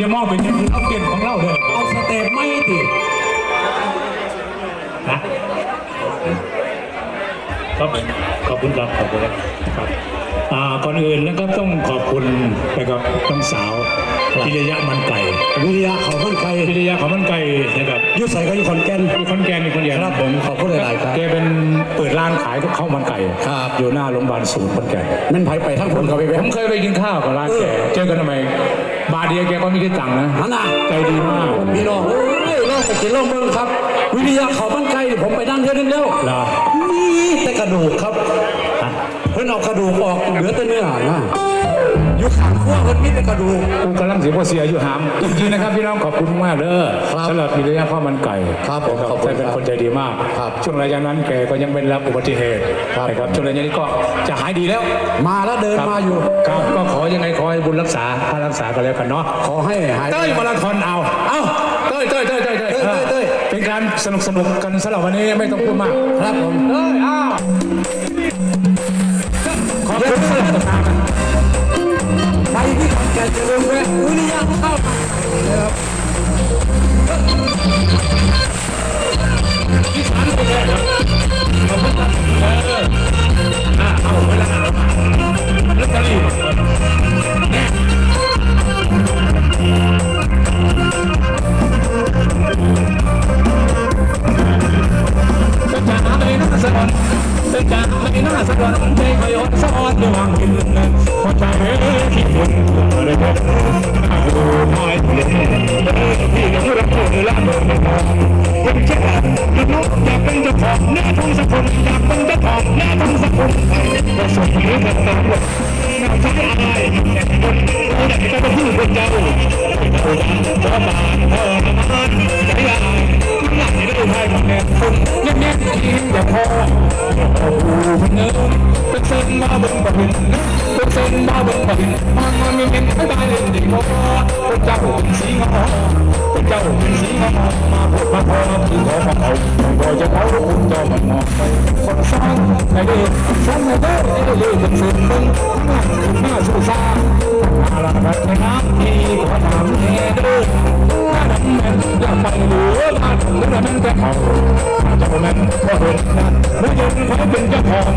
นะอาหารอย่ามองเป็นอย่างอื่นเอาเปลี่ยนของเราเลยเอาสเต็ปไม่ติครับผมขอบคุณครับขอบคุณครับครับอ่าก่อนอื่นนะครับต้องขอบคุณไปกับน้องสาวพิริยะมันไก่วิริยะเขาคนไกลพิริยะของมันไก่นะครับอยุใส่ก็อยู่ขอนแก่นอยู่ขอนแก่นมีคนเดียวครับผมขอบคุณหลายๆครับแกเป็นเปิดร้านขายข้าวมันไก่ครับอยู่หน้าโรงพยาบาลศูนย์ขอนแก่นแมันไผไปทั้งคนเขาไปแวะผมเคยไปกินข้าวกับร้านแกเออเจอกันทำไม บาทเดียวแกก็ไม่คิดตังค์นะนั่นน่ะใจดีมากพี่น้องเอ้ยลองไปกินลองเบิ่งครับ วิริยะเขามันไกลนี่ผมไปนั่งเท่านึงแล้วเหรอ นี่แต่กระดูกครับ เพิ่นเอากระดูกออกเหลือแต่เนื้อนะ อยู่ขางขั้วเพิ่นมีแต่กระดูกกูกำลังเสียภาษีอายุหามจริงๆนะครับพี่น้องขอบคุณมากเด้อครับสำหรับพิริยะข้าวมันไก่ครับผมนะขอบคุณแกเป็นครับคนใจดีมาก ครับช่วงระยะนั้นแกก็ยังเป็นรับอุบัติเหตุครับ นะครับช่วงระยะนี้ก็จะหายดีแล้วมาแล้วเดินครับมาอยู่ ครับก็ขอยังไงขอให้บุญรักษาพารักษากันแล้วกันเนาะขอให้หายเต้ยมาราธอนเอาเอ้าเต้ยเต้ยเต้ยเต้ยเต้ยเต้ยเต้ยเต้ย เป็นการสนุกสนุกกันสำหรับวันนี้ไม่ต้องพูดมาก ครับผมเต้ยอ้าวขอบคุณ ที่ขอน มันมองคนสร้างในเด็กสร้างในเด็กในเด็กเป็นเส้นมึงข้างหลังคือหน้าสู้ซ่ามาละแบบในน้ำที่ขอถามแน่เด้อหน้าดำแม่นอยาไปเหลือบ้านหรือมันแต่เขาเจ้าแม่นก็เห็นนะเมื่อเย็นเขาเป็นเจ้าของ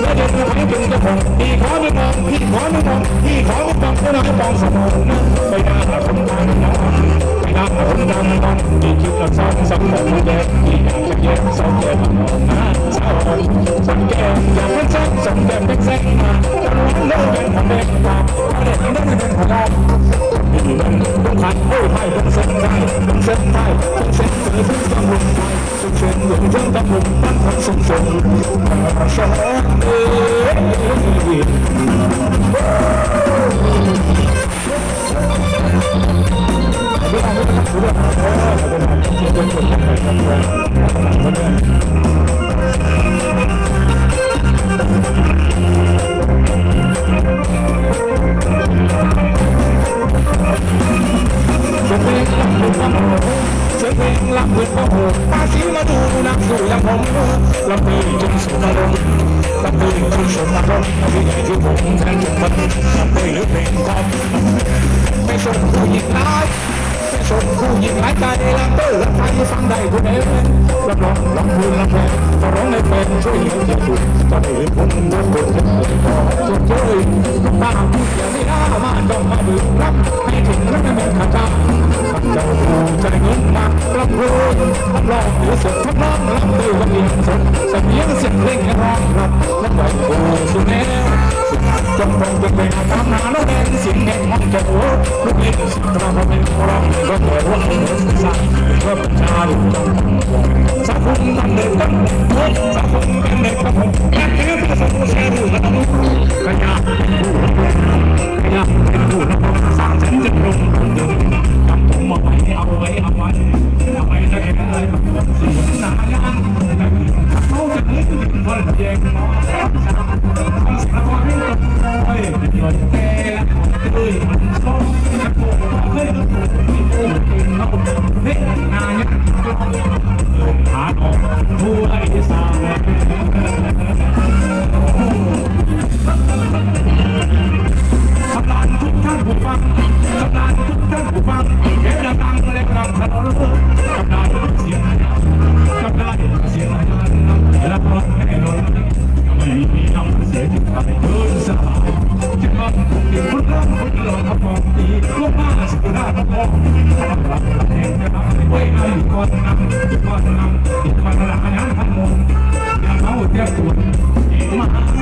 เมื่อเย็นเขาเป็นเจ้าของพี่ขอไม่มองพี่ขอไม่มองพี่ขอไม่มองก็ได้มองสมองนะไปหน้าคนดังน้องไปหน้าคนดังน้องที่คิดรักษาสังคมแย่ที่อยากจะแย่สองแย่มองน้าเศร้า สังแก่อยากเป็นแซ่สังแก่เป็นแซ่มาแต่วันนี้เป็นของเด็กตาเด็กนั่นเป็นของเราอยู่นั่นต้องขัดโอ้ยไพ่ต้องเส้นไพ่ต้องเส้นไพ่ต้องเส้นเสือซึ่งต้องลงไปต้องเส้นหลงซึ่งต้องลงตั้งความสง นสุดอารมณ์ลำเพลงจนสุดอาณที่ใหญ่ที่ผมแทนทุกคนลำเพลงหรือเพลงคอมไปส่งผู้หญิงร้ายไปส่งผู้หญิงร้ายใจลำเตอร์ลำไทยฟังได้ทุกเอเวนลำร้องลำพูนลำเพลงก็ร้องในเพลงช่วยเหลืออย่าหยุดจะไม่ลืมผมจะเปิดจะเปิดก็จะเจอตามอย่าไม่ได้มาต้องมาดื่มรับให้ถึงแล้วไม่เป็นข้าเจ้าเจ้าผู้จะได้เงิน รับรู้รับรองหรือสดทดลองรับด้วยวันเดียวสดเสมียงเสียงเพลงร้องรับนักไหวผู้สุดแนวจงมองเป็นเพลงตามหาโน้ตแดงเสียงแห่งห้องเจ้ลูกเล่นสิตรามาเป็นร้องก็แต่ว่าเป็นสายเพื่อประชาชนสังคมตั้งเด็กตั้งทุกสังคมเป็นเด็กตั้งผมแค่เพียงประสบแช คุณรักคุณหลงทำมองดีลูกมาสุดาทำมองทำหลังแทงจะทำไว้ไอ้ก่อนนำที่ก่อนนำที่ก่อนหลังนั้นทำมองอย่าเอาเจ้าคุณมา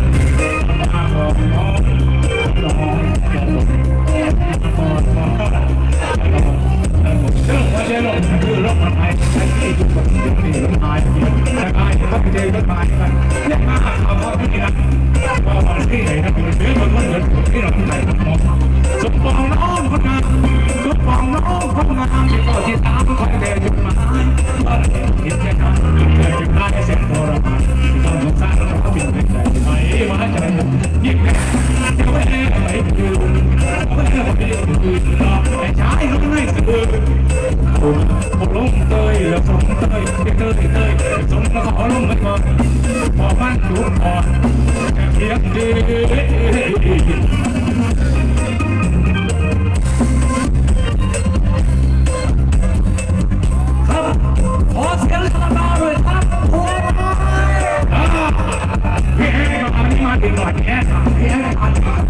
ที่ไหนนะคนเดืนเดือดที่สมปองน้องคนงามสมปองน้องคนงามที่ก็ที่ตามคอยเดินจุดหมายว่าราเห็จกันเกิดจุดหมายแสนทรานต้อสงสารเราเป็นใจไมมาใจยิ้มแค่เดี๋ยวแม่ไหน